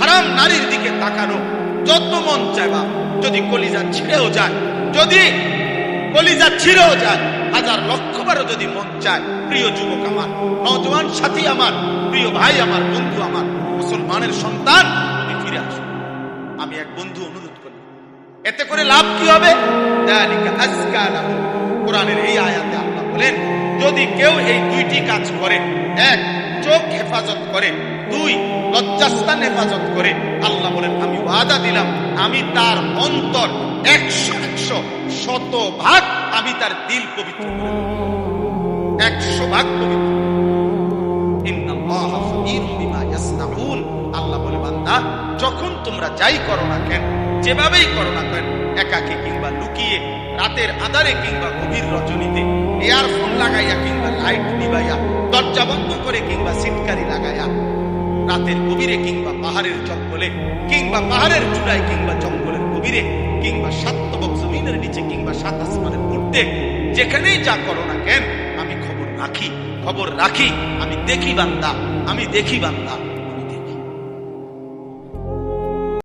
হারাম নারীর দিকে তাকানো যত মন চাইবা যদি কলিজা ছিঁড়েও যায়, যদি কলিজা ছিঁড়েও যায়, হাজার লক্ষ বারও যদি মন চায়, প্রিয় যুবক আমার নজওয়ান সাথী আমার, প্রিয় ভাই আমার, বন্ধু আমার, মুসলমানের সন্তান, তুমি ফিরে আসো। আমি এক বন্ধু অনুরোধ করি, এতে করে লাভ কি হবে। কোরআনের এই আয়াতে আল্লাহ বলেন, যদি কেউ এই দুইটি কাজ করে, এক, চোখ হেফাজত করে দুই লজ্জাস্থান হেফাজত করে। আল্লাহ বলেন, আমি ওয়াদা দিলাম, আমি তার অন্তর একশো একশো শত ভাগ আমি তার দিল পবিত্র করে একশো ভাগ পবিত্র। আল্লাহ বলে, বান্দা, যখন তোমরা যাই করো না কেন, যেভাবেই করো না কেন, একাকে কিংবা লুকিয়ে, রাতের আধারে কিংবা গভীর রজনীতে এয়ারফোন লাগাইয়া কিংবা লাইট নিবাইয়া, দরজা বন্ধ করে কিংবা সিটকারি লাগাইয়া রাতের গভীরে কিংবা পাহাড়ের জঙ্গলে, কিংবা পাহাড়ের চূড়ায় কিংবা জঙ্গলের গভীরে, কিংবা সাতবক জমিনের নিচে কিংবা সাত আসমানের মধ্যে যেখানেই যা করো না কেন, আমি খবর রাখি খবর রাখি, আমি দেখি বান্দা, আমি দেখি বান্দা।